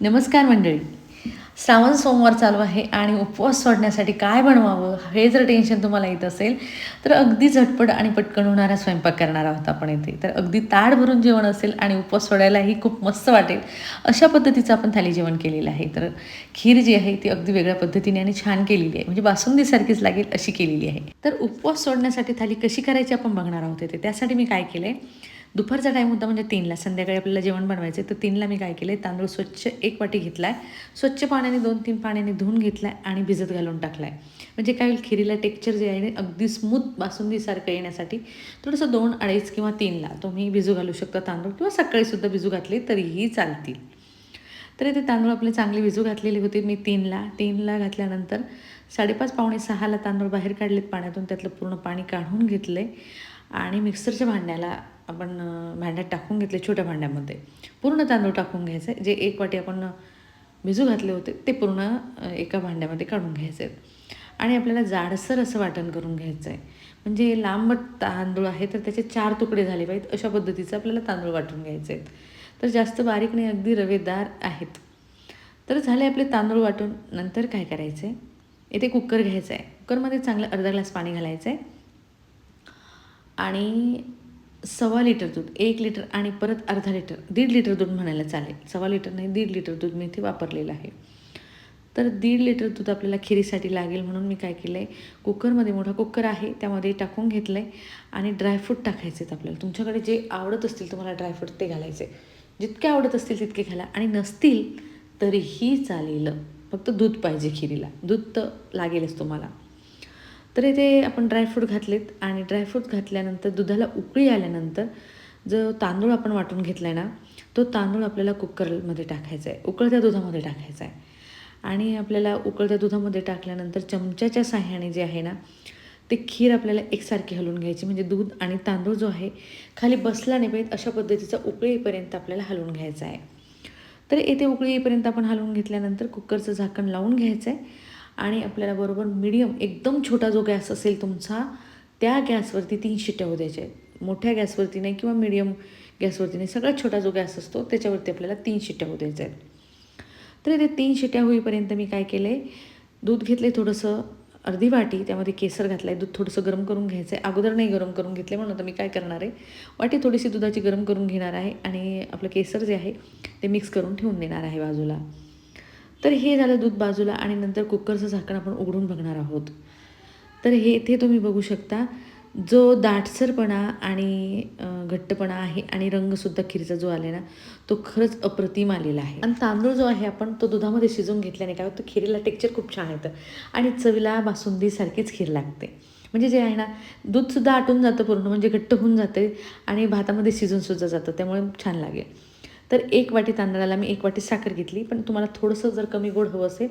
नमस्कार मंडळी. श्रावण सोमवार चालू आहे आणि उपवास सोडण्यासाठी काय बनवावं हे जर टेन्शन तुम्हाला येत असेल तर अगदी झटपट आणि पटकन होणारा स्वयंपाक करणार आहोत आपण इथे. तर अगदी ताड भरून जेवण असेल आणि उपवास सोडायलाही खूप मस्त वाटेल अशा पद्धतीचं आपण थाली जेवण केलेलं आहे. तर खीर जी आहे ती अगदी वेगळ्या पद्धतीने आणि छान केलेली आहे. म्हणजे बासुंदीसारखीच लागेल अशी केलेली आहे. तर उपवास सोडण्यासाठी थाली कशी करायची आपण बघणार आहोत इथे. त्यासाठी मी काय केलं आहे दुपारचा टाईम होता म्हणजे तीनला. संध्याकाळी आपल्याला जेवण बनवायचं आहे तर तीनला मी काय केलं आहे तांदूळ स्वच्छ एक वाटी घेतला आहे स्वच्छ पाण्याने दोन तीन पाण्याने धुवून घेतला आहे आणि भिजत घालून टाकला आहे म्हणजे काय होईल? खिरीला टेक्चर जे आहे ना अगदी स्मूथ बासुंदीसारखं येण्यासाठी थोडंसं दोन अडीच किंवा तीनला तुम्ही भिजू घालू शकता तांदूळ किंवा सकाळीसुद्धा भिजू घातले तरीही चालतील. तर इथे तांदूळ आपले चांगले भिजू घातलेले होते. मी तीनला. तीनला घातल्यानंतर साडेपाच पावणे सहाला तांदूळ बाहेर काढलेत पाण्यातून. त्यातलं पूर्ण पाणी काढून घेतलं आहे आणि मिक्सरच्या भांड्याला आपण भांड्यात टाकून घेतले छोट्या भांड्यामध्ये. पूर्ण तांदूळ टाकून घ्यायचं. आहे जे एक वाटी आपण भिजू घातले होते ते पूर्ण एका भांड्यामध्ये काढून घ्यायचे. आहेत आणि आपल्याला जाडसर असं वाटण करून घ्यायचं आहे म्हणजे लांब तांदूळ आहे तर त्याचे चार तुकडे झाले पाहिजेत. अशा पद्धतीचं आपल्याला तांदूळ वाटून घ्यायचे. आहेत तर जास्त बारीक नाही अगदी रवेदार आहेत. तर झाले आपले तांदूळ वाटून. नंतर काय करायचं आहे इथे कुकर घ्यायचं आहे कुकरमध्ये चांगलं अर्धा ग्लास पाणी घालायचं आहे आणि सव्वा लिटर दूध एक लिटर आणि परत अर्धा लिटर दीड लिटर दूध म्हणायला चालेल. सव्वा लिटर नाही दीड लिटर दूध मी इथे वापरलेलं आहे. तर दीड लिटर दूध आपल्याला खिरीसाठी लागेल म्हणून मी काय केलं आहे कुकरमध्ये मोठा कुकर आहे त्यामध्ये टाकून घेतलं आहे आणि ड्रायफ्रूट टाकायचे आहेत आपल्याला. तुमच्याकडे जे आवडत असतील तुम्हाला ड्रायफ्रूट ते घालायचे. जितके आवडत असतील तितके घाला. आणि नसतील तरीही चालेल. फक्त दूध पाहिजे खिरीला. दूध तर लागेलच तुम्हाला. तर इथे आपण ड्रायफ्रूट घातलेत आणि ड्रायफ्रूट घातल्यानंतर दुधाला उकळी आल्यानंतर जो तांदूळ आपण वाटून घेतला आहे ना तो तांदूळ आपल्याला कुकरमध्ये टाकायचा आहे उकळत्या दुधामध्ये टाकायचा आहे आणि आपल्याला उकळत्या दुधामध्ये टाकल्यानंतर चमच्याच्या साह्याने जे आहे ना ते खीर आपल्याला एकसारखी हलवून घ्यायची. म्हणजे दूध आणि तांदूळ जो आहे खाली बसला नाही पाहिजे अशा पद्धतीचा उकळीपर्यंत आपल्याला हलवून घ्यायचा आहे तर येथे उकळी येईपर्यंत आपण हलवून घेतल्यानंतर कुकरचं झाकण लावून घ्यायचं आहे आणि आपल्याला बरोबर मिडियम एकदम छोटा जो गॅस असेल तुमचा त्या गॅसवरती तीन शिट्ट्या होऊ द्यायच्या आहेत. मोठ्या गॅसवरती नाही किंवा मिडियम गॅसवरती नाही सगळ्यात छोटा जो गॅस असतो त्याच्यावरती आपल्याला तीन शिट्ट्या होऊ द्यायच्या आहेत. तर ते तीन शिट्ट्या होईपर्यंत मी काय केलं आहे दूध घेतले थोडंसं अर्धी वाटी त्यामध्ये केसर घातला आहे दूध थोडंसं गरम करून घ्यायचं आहे अगोदर नाही गरम करून घेतले म्हणून आता मी काय करणार आहे वाटी थोडीशी दुधाची गरम करून घेणार आहे आणि आपलं केसर जे आहे ते मिक्स करून ठेवून देणार आहे बाजूला. तर हे झालं दूध बाजूला आणि नंतर कुकरचं झाकण आपण उघडून बघणार आहोत. तर हे इथे तुम्ही बघू शकता. जो दाटसरपणा आणि घट्टपणा आहे आणि रंगसुद्धा खीरचा जो आला ना तो खरंच अप्रतिम आलेला आहे. आणि तांदूळ जो आहे आपण तो दुधामध्ये शिजवून घेतल्याने काय होतं? खिरीला टेक्चर खूप छान येतं आणि चवीला बासुंदीसारखीच खीर लागते. म्हणजे जे आहे ना दूधसुद्धा आटून जातं पूर्ण म्हणजे घट्ट होऊन जाते आणि भातामध्ये शिजूनसुद्धा जातं त्यामुळे छान लागेल. तर एक वाटी तांदळाला मी एक वाटी साखर घेतली पण तुम्हाला थोडंसं जर कमी गोड हवं असेल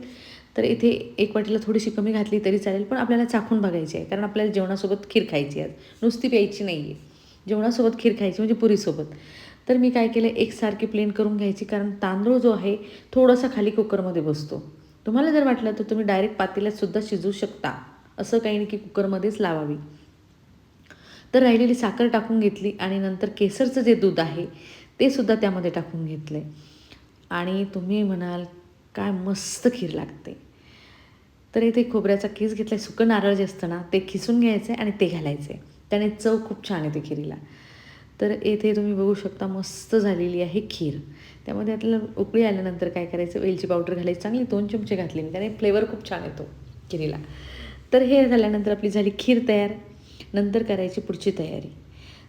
तर इथे एक वाटीला थोडीशी कमी घातली तरी चालेल पण आपल्याला चाखून बघायची आहे कारण आपल्याला जेवणासोबत खीर खायची आहे. नुसती प्यायची नाही आहे जेवणासोबत खीर खायची म्हणजे पुरीसोबत. तर मी काय केलं एकसारखी प्लेन करून घ्यायची कारण तांदूळ जो आहे थोडासा खाली कुकरमध्ये बसतो. तुम्हाला जर वाटलं तर तुम्ही डायरेक्ट पातेल्यातसुद्धा शिजू शिजवू शकता. असं काही नाही की कुकरमध्येच लावावी. तर राहिलेली साखर टाकून घेतली आणि नंतर केसरचं जे दूध आहे ते सुद्धा त्यामध्ये टाकून घेतलं आहे आणि तुम्ही म्हणाल काय मस्त खीर लागते. तर इथे खोबऱ्याचा केस घेतला सुकं नारळ जे असतं ना ते खिसून घ्यायचं आहे आणि ते घालायचं आहे त्याने चव खूप छान येते खिरीला. तर येथे तुम्ही बघू शकता मस्त झालेली आहे खीर. त्यामध्ये आपल्याला उकळी आल्यानंतर काय करायचं? वेलची पावडर घालायची. चांगली दोन चमचे घातले मी त्याने फ्लेवर खूप छान येतो खिरीला. तर हे झाल्यानंतर आपली झाली खीर तयार. नंतर करायची पुढची तयारी.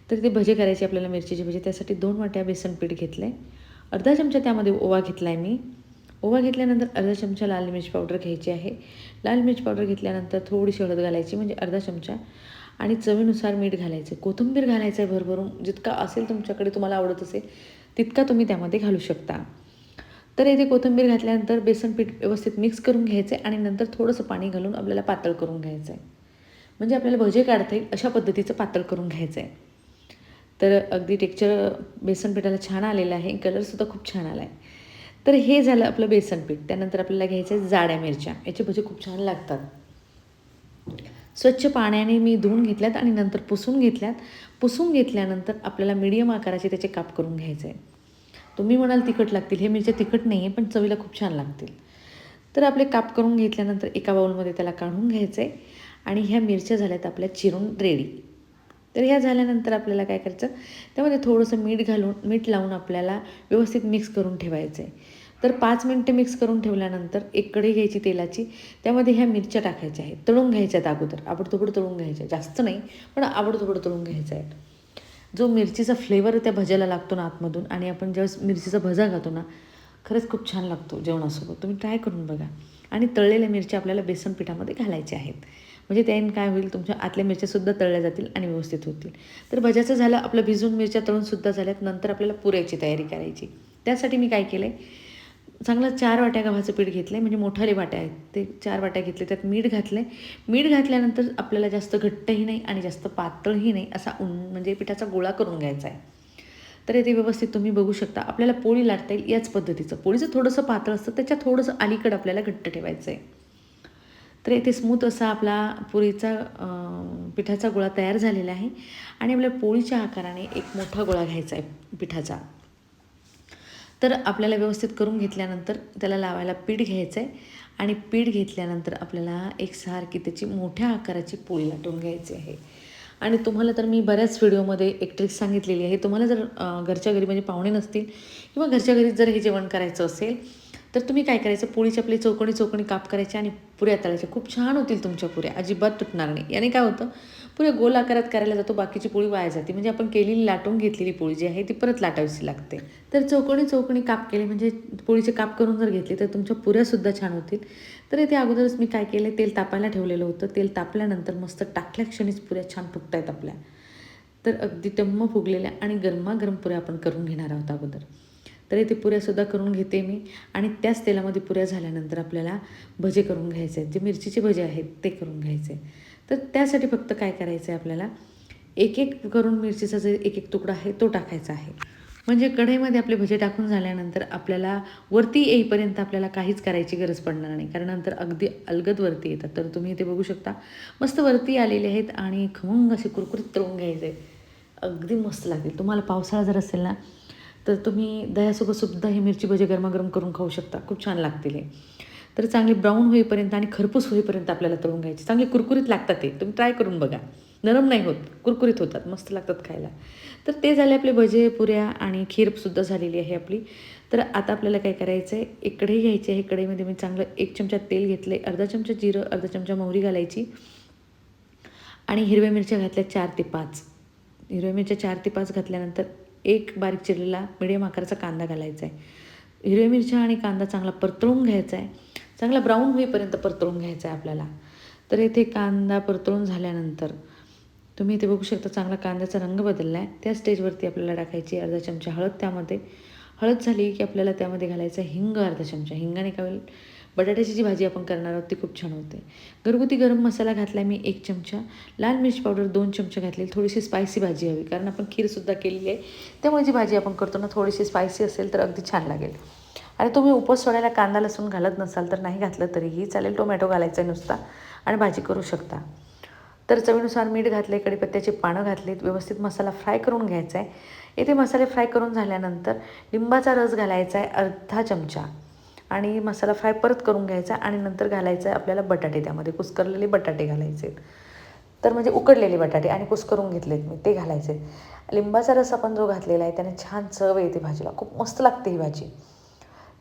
तर ते भजे करायचे आपल्याला मिरचीचे भजे. त्यासाठी दोन वाट्या बेसन पीठ घेतलं आहे अर्धा चमचा त्यामध्ये ओवा घेतला आहे मी. ओवा घेतल्यानंतर अर्धा चमचा लाल मिरच पावडर घ्यायची आहे. लाल मिरच पावडर घेतल्यानंतर थोडीशी हळद घालायची म्हणजे अर्धा चमचा. आणि चवीनुसार मीठ घालायचं. कोथिंबीर घालायचं आहे भरभरून. जितका असेल तुमच्याकडे तुम्हाला आवडत असेल तितका तुम्ही त्यामध्ये घालू शकता. तर येथे कोथिंबीर घातल्यानंतर बेसन पीठ व्यवस्थित मिक्स करून घ्यायचं आहे आणि नंतर थोडंसं पाणी घालून आपल्याला पातळ करून घ्यायचं आहे. म्हणजे आपल्याला भजे काढता येईल अशा पद्धतीचं पातळ करून घ्यायचं आहे. तर अगदी टेक्चर बेसन पिठाला छान आलेलं आहे. कलरसुद्धा खूप छान आला आहे तर हे झालं आपलं बेसन पीठ. त्यानंतर आपल्याला घ्यायचं आहे जाड्या मिरच्या. याचे भजे खूप छान लागतात. स्वच्छ पाण्याने मी धुवून घेतल्यात आणि नंतर पुसून घेतल्यात. पुसून घेतल्यानंतर आपल्याला मीडियम आकाराचे त्याचे काप करून घ्यायचे आहे तुम्ही म्हणाल तिखट लागतील. हे मिरच्या तिखट नाही आहे पण चवीला खूप छान लागतील. तर आपले काप करून घेतल्यानंतर एका बाउलमध्ये त्याला काढून घ्यायचं. आहे आणि ह्या मिरच्या झाल्यात आपल्या चिरून रेडी तर ह्या झाल्यानंतर आपल्याला काय करायचं? त्यामध्ये थोडंसं मीठ घालून मीठ लावून आपल्याला व्यवस्थित मिक्स करून ठेवायचं आहे तर पाच मिनटं मिक्स करून ठेवल्यानंतर एक कढी घ्यायची तेलाची त्यामध्ये ह्या मिरच्या टाकायच्या आहेत. तळून घ्यायच्या आहेत अगोदर. आबडतोबड तळून घ्यायच्या. जास्त नाही पण आबडतोबड तळून घ्यायचं आहे. जो मिरचीचा फ्लेवर त्या भज्याला लागतो ना आतमधून आणि आपण ज्यावेळेस मिरचीचा भजा खातो ना खरंच खूप छान लागतो जेवणासोबत. तुम्ही ट्राय करून बघा. आणि तळलेल्या मिरच्या आपल्याला बेसन पिठामध्ये घालायच्या आहेत. म्हणजे त्याने काय होईल तुमच्या आतल्या मिरच्यासुद्धा तळल्या जातील आणि व्यवस्थित होतील. तर भज्याचं झालं आपलं भिजून मिरच्या तळूनसुद्धा झाल्यात नंतर आपल्याला पुऱ्याची तयारी करायची. त्यासाठी मी काय केलं आहे चांगलं चार वाट्या गव्हाचं पीठ घेतलं आहे म्हणजे मोठाले वाट्या आहेत ते चार वाट्या घेतले त्यात मीठ घातलं आहे मीठ घातल्यानंतर आपल्याला जास्त घट्टही नाही आणि जास्त पातळही नाही असा उन म्हणजे पिठाचा गोळा करून घ्यायचा आहे. तर ते व्यवस्थित तुम्ही बघू शकता. आपल्याला पोळी लाटता येईल याच पद्धतीचं. पोळीचं थोडंसं पातळ असतं त्याच्या थोडंसं अलीकडं आपल्याला घट्ट ठेवायचं आहे तर इथे स्मूथ असा आपला पुरीचा पिठाचा गोळा तयार झालेला आहे. आणि आपल्या पोळीच्या आकाराने एक मोठा गोळा घ्यायचा आहे पिठाचा. तर आपल्याला व्यवस्थित करून घेतल्यानंतर त्याला लावायला पीठ घ्यायचं आहे. आणि पीठ घेतल्यानंतर आपल्याला एक सारखी त्याची मोठ्या आकाराची पोळी लाटून घ्यायची आहे. आणि तुम्हाला तर मी बऱ्याच व्हिडिओमध्ये एक ट्रिक सांगितलेली आहे. तुम्हाला जर घरच्या घरी म्हणजे पाहुणे नसतील किंवा घरच्या घरी जर हे जेवण करायचं असेल तर तुम्ही काय करायचं? पोळीचे आपली चौकणी चौकणी काप करायची आणि पुऱ्या तळायच्या. खूप छान होतील तुमच्या पुऱ्या. अजिबात तुटणार नाही. याने काय होतं? पुऱ्या गोल आकारात करायला जातो बाकीची पोळी वाया जाते. म्हणजे आपण केलेली लाटून घेतलेली पोळी जी आहे ती परत लाटावीशी लागते. तर चौकणी चौकणी काप केले म्हणजे पोळीचे काप करून जर घेतली तर तुमच्या पुऱ्यासुद्धा छान होतील. तर इथे अगोदरच मी काय केलं तेल तापायला ठेवलेलं होतं. तेल तापल्यानंतर मस्त टाकल्या क्षणीच पुऱ्या छान फुगत आहेत आपल्या. तर अगदी टम्म फुगलेल्या आणि गरमागरम पुऱ्या आपण करून घेणार आहोत अगोदर. तर इथे पुऱ्यासुद्धा करून घेते मी. आणि त्याच तेलामध्ये पुऱ्या झाल्यानंतर आपल्याला भजे करून घ्यायचे आहेत. जे मिरचीचे भजे आहेत ते करून घ्यायचे तर त्यासाठी फक्त काय करायचं आहे आपल्याला? एक एक करून मिरचीचा जे एक एक तुकडा आहे तो टाकायचा आहे. म्हणजे कढईमध्ये आपले भजे टाकून झाल्यानंतर आपल्याला वरती येईपर्यंत आपल्याला काहीच करायची गरज पडणार नाही. कारण नंतर अगदी अलगद वरती येतात. तर तुम्ही इथे बघू शकता. मस्त वरती आलेले आहेत आणि खमंग असे कुरकुरीत तळून घ्यायचे. अगदी मस्त लागतील. तुम्हाला पावसाळा जर असेल ना तर तुम्ही दह्यासोबतसुद्धा हे ही मिरची भजे गरमागरम करून खाऊ शकता. खूप छान लागतील हे. तर चांगले ब्राऊन होईपर्यंत आणि खरपूस होईपर्यंत आपल्याला तळून घ्यायचे. चांगले कुरकुरीत लागतात ते. तुम्ही ट्राय करून बघा. नरम नाही होत. कुरकुरीत होतात. मस्त लागतात खायला. तर ते झाले आपले भजे पुऱ्या आणि खीरसुद्धा झालेली आहे आपली. तर आता आपल्याला काय करायचं आहे एक कढई घ्यायची आहे. कढईमध्ये मी चांगलं एक चमचा तेल घेतलं आहे अर्धा चमचा जिरं अर्धा चमचा मोहरी घालायची. आणि हिरव्या मिरच्या घातल्या चार ते पाच. हिरव्या मिरच्या चार ते पाच घातल्यानंतर एक बारीक चिरलेला मिडियम आकाराचा कांदा घालायचा आहे हिरव्या मिरच्या आणि कांदा चांगला परतळून घ्यायचा आहे चांगला ब्राऊन होईपर्यंत परतळून घ्यायचा आहे आपल्याला. तर येथे कांदा परतळून झाल्यानंतर तुम्ही इथे बघू शकता चांगला कांद्याचा रंग बदलला आहे त्या स्टेजवरती आपल्याला टाकायची अर्धा चमचा हळद त्यामध्ये. हळद झाली की आपल्याला त्यामध्ये घालायचं हिंग अर्धा चमचा. हिंगाने काय होईल? बटाट्याची जी भाजी आपण करणार आहोत ती खूप छान होते. घरगुती गरम मसाला घातला मी एक चमचा. लाल मिरची पावडर दोन चमचे घातले. थोडीशी स्पायसी भाजी हवी. कारण आपण खीरसुद्धा केलेली आहे. त्यामुळे जी भाजी आपण करतो ना थोडीशी स्पायसी असेल तर अगदी छान लागेल. आणि तुम्ही उपवास सोडायला कांदा लसूण घालत नसाल तर नाही घातलं तरीही चालेल. टोमॅटो घालायचा आहे नुसता आणि भाजी करू शकता. तर चवीनुसार मीठ घातले कडीपत्त्याचे पानं घातलीत व्यवस्थित मसाला फ्राय करून घ्यायचा आहे. येथे मसाले फ्राय करून झाल्यानंतर लिंबाचा रस घालायचा आहे अर्धा चमचा. आणि मसाला फ्राय परत करून घ्यायचा आणि नंतर घालायचं आहे आपल्याला बटाटे. त्यामध्ये कुस्करलेले बटाटे घालायचे तर म्हणजे उकडलेले बटाटे आणि कुस्करून घेतलेत मी ते घालायचे लिंबाचा रस आपण जो घातलेला आहे त्याने छान चव येते भाजीला. खूप मस्त लागते ही भाजी.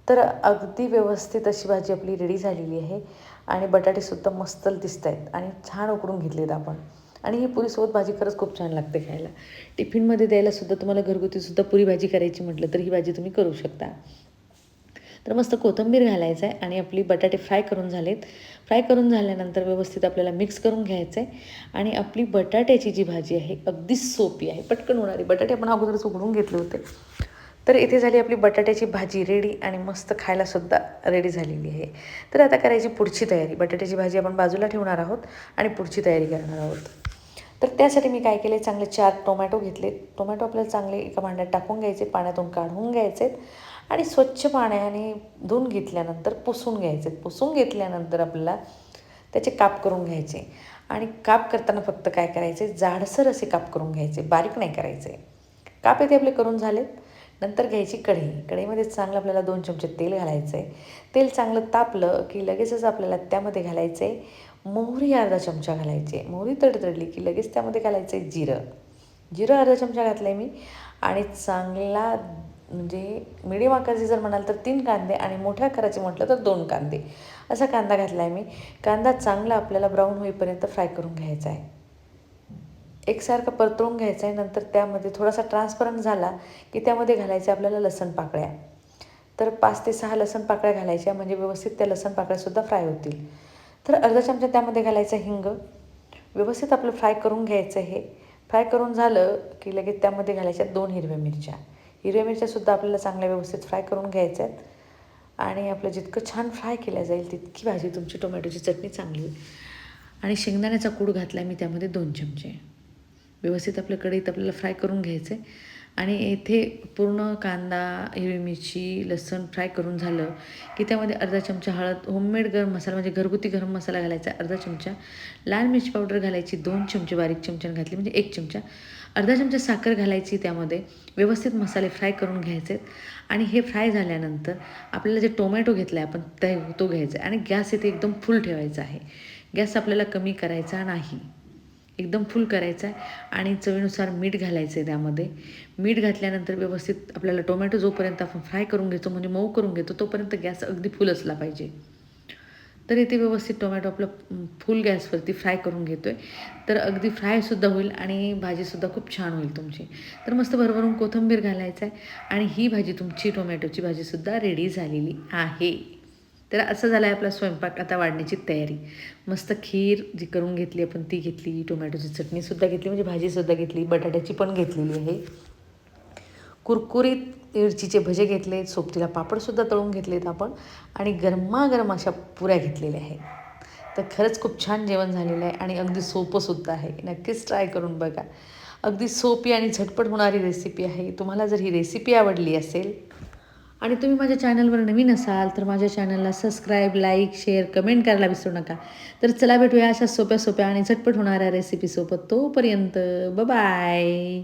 तर अगदी व्यवस्थित अशी भाजी आपली रेडी झालेली आहे. आणि बटाटेसुद्धा मस्त दिसत आहेत आणि छान उकडून घेतलेत आपण. आणि ही पुरीसोबत भाजी खरंच खूप छान लागते खायला. टिफिनमध्ये द्यायलासुद्धा तुम्हाला घरगुतीसुद्धा पुरी भाजी करायची म्हटलं तर ही भाजी तुम्ही करू शकता. तर मस्त कोथिंबीर घालायचं आहे आणि आपली बटाटे फ्राय करून झालेत. फ्राय करून झाल्यानंतर व्यवस्थित आपल्याला मिक्स करून घ्यायचं आहे आणि आपली बटाट्याची जी भाजी आहे अगदी सोपी आहे पटकन होणारी. बटाटे आपण अगोदरच उघडून घेतले होते. तर इथे झाली आपली बटाट्याची भाजी रेडी आणि मस्त खायलासुद्धा रेडी झालेली आहे. तर आता करायची पुढची तयारी. बटाट्याची भाजी आपण बाजूला ठेवणार आहोत आणि पुढची तयारी करणार आहोत. तर त्यासाठी मी काय केले चांगले चार टोमॅटो घेतले टोमॅटो आपल्याला चांगले एका भांड्यात टाकून घ्यायचे पाण्यातून काढून घ्यायचे आणि स्वच्छ पाण्याने धुवून घेतल्यानंतर पुसून घ्यायचे. पुसून घेतल्यानंतर आपल्याला त्याचे काप करून घ्यायचे. आणि काप करताना फक्त काय करायचे? जाडसर असे काप करून घ्यायचे. बारीक नाही करायचे. काप येथे आपले करून झालेत. नंतर घ्यायची कढई. कढईमध्ये चांगलं आपल्याला दोन चमचे तेल घालायचं आहे तेल चांगलं तापलं की लगेचच आपल्याला त्यामध्ये घालायचं आहे मोहरी अर्धा चमचा घालायची. मोहरी तडतडली की लगेच त्यामध्ये घालायचं आहे जिरं. जिरं अर्धा चमचा घातलं आहे मी. आणि चांगला म्हणजे मिडियम आकाराचे जर म्हणाल तर तीन कांदे आणि मोठ्या आकाराचे म्हटलं तर दोन कांदे. असा कांदा घातला आहे मी. कांदा चांगला आपल्याला ब्राऊन होईपर्यंत फ्राय करून घ्यायचा आहे. एकसारखं परतळून घ्यायचं आहे नंतर त्यामध्ये थोडासा ट्रान्सपरंट झाला की त्यामध्ये घालायचे आपल्याला लसण पाकळ्या. तर पाच ते सहा लसण पाकळ्या घालायच्या म्हणजे व्यवस्थित त्या लसण पाकळ्यासुद्धा फ्राय होतील. तर अर्धा चमचा त्यामध्ये घालायचं हिंग. व्यवस्थित आपलं फ्राय करून घ्यायचं हे. फ्राय करून झालं की लगेच त्यामध्ये घालायच्या दोन हिरव्या मिरच्या. हिरव्या मिरच्यासुद्धा आपल्याला चांगल्या व्यवस्थित फ्राय करून घ्यायच्या आहेत. आणि आपलं जितकं छान फ्राय केल्या जाईल तितकी भाजी तुमची टोमॅटोची चटणी चांगली होईल. आणि शेंगदाण्याचा कूड घातला मी त्यामध्ये दोन चमचे. व्यवस्थित आपल्या कढईत आपल्याला फ्राय करून घ्यायचं आहे आणि येथे पूर्ण कांदा हिरवी मिरची लसूण फ्राय करून झालं की त्यामध्ये अर्धा चमचा हळद होममेड गरम मसाला म्हणजे घरगुती गरम मसाला घालायचा अर्धा चमचा. लाल मिरची पावडर घालायची दोन चमचे बारीक चमच्यानं घातली म्हणजे एक चमचा. अर्धा चमचा साखर घालायची त्यामध्ये व्यवस्थित मसाले फ्राय करून घ्यायचे आणि हे फ्राय झाल्यानंतर आपल्याला जे टोमॅटो घेतला आहे आपण ते तो घ्यायचा आहे आणि गॅस इथे एकदम फुल ठेवायचा आहे. गॅस आपल्याला कमी करायचा नाही. एकदम फुल करायचा आहे आणि चवीनुसार मीठ घालायचं आहे त्यामध्ये. मीठ घातल्यानंतर व्यवस्थित आपल्याला टोमॅटो जोपर्यंत आपण फ्राय करून घेतो म्हणजे मऊ करून घेतो तोपर्यंत गॅस अगदी फुल असला पाहिजे. तर इथे व्यवस्थित टोमॅटो आपलं फुल गॅसवरती फ्राय करून घेतो आहे तर अगदी फ्रायसुद्धा होईल आणि भाजीसुद्धा खूप छान होईल तुमची. तर मस्त भरभरून कोथिंबीर घालायचं आहे आणि ही भाजी तुमची टोमॅटोची भाजीसुद्धा रेडी झालेली आहे. तर असं झालं आहे आपला स्वयंपाक आता वाढण्याची तयारी. मस्त खीर जी करून घेतली आपण ती घेतली टोमॅटोची चटणीसुद्धा घेतली म्हणजे भाजीसुद्धा घेतली बटाट्याची पण घेतलेली आहे. कुरकुरीत मिरचीचे भजे घेतले सोबतीला पापडसुद्धा तळून घेतलेत आपण आणि गरमागरम अशा पुऱ्या घेतलेल्या आहेत. तर खरंच खूप छान जेवण झालेलं आहे आणि अगदी सोपंसुद्धा आहे. नक्कीच ट्राय करून बघा. अगदी सोपी आणि झटपट होणारी रेसिपी आहे. तुम्हाला जर ही रेसिपी आवडली असेल आणि तुम्ही माझ्या चॅनलवर नवीन असाल तर माझ्या चॅनलला सबस्क्राईब लाईक शेअर कमेंट करायला विसरू नका. तर चला भेटूया अशा सोप्या सोप्या आणि झटपट होणाऱ्या रेसिपीसोबत तोपर्यंत बाय